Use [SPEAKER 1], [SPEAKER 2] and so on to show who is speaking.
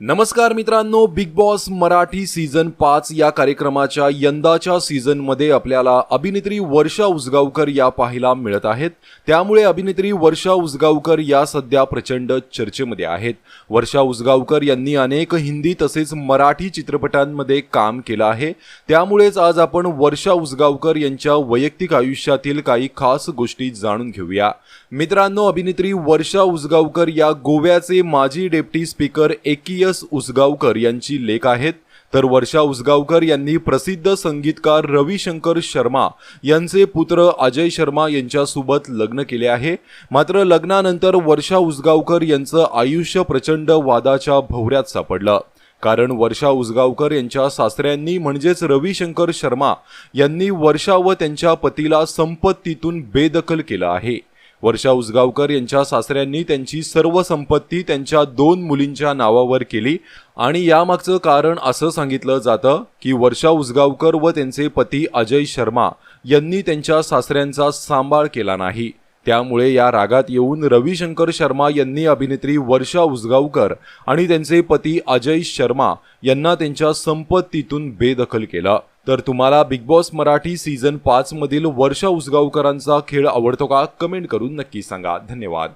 [SPEAKER 1] नमस्कार मित्रांनो big Boss Marathi season पाच या कार्यक्रमाच्या यंदाच्या सीझनमध्ये आपल्याला अभिनेत्री वर्षा उसगावकर या पाहायला मिळत आहेत. त्यामुळे अभिनेत्री वर्षा उसगावकर या सध्या प्रचंड चर्चेमध्ये आहेत. वर्षा उसगावकर यांनी अनेक हिंदी तसेच मराठी चित्रपटांमध्ये काम केलं आहे. त्यामुळेच आज आपण वर्षा उसगावकर यांच्या वैयक्तिक आयुष्यातील काही खास गोष्टी जाणून घेऊया. मित्रांनो अभिनेत्री वर्षा उसगावकर या गोव्याचे माजी डेप्टी स्पीकर एकीय एकियस उसगावकर यांची लेख आहेत. तर वर्षा उसगावकर यांनी प्रसिद्ध संगीतकार रविशंकर शर्मा यांचे पुत्र अजय शर्मा यांच्यासोबत लग्न केले आहे. मात्र लग्नानंतर वर्षा उसगावकर यांचं आयुष्य प्रचंड वादाच्या भोवऱ्यात सापडलं. कारण वर्षा उसगावकर यांच्या सासऱ्यांनी म्हणजेच रविशंकर शर्मा यांनी वर्षा व त्यांच्या पतीला संपत्तीतून बेदखल केलं आहे. वर्षा उसगावकर यांच्या सासऱ्यांनी त्यांची सर्व संपत्ती त्यांच्या दोन मुलींच्या नावावर केली. आणि यामागचं कारण असं सांगितलं जातं की वर्षा उसगावकर व त्यांचे पती अजय शर्मा यांनी त्यांच्या सासऱ्यांचा सांभाळ केला नाही. त्यामुळे या रागात येऊन रविशंकर शर्मा यांनी अभिनेत्री वर्षा उसगावकर आणि त्यांचे पती अजय शर्मा यांना त्यांच्या संपत्तीतून बेदखल केलं. तर तुम्हाला बिग बॉस मराठी सीझन पाचमधील वर्षा उसगावकरांचा खेळ आवडतो का? कमेंट करून नक्की सांगा. धन्यवाद.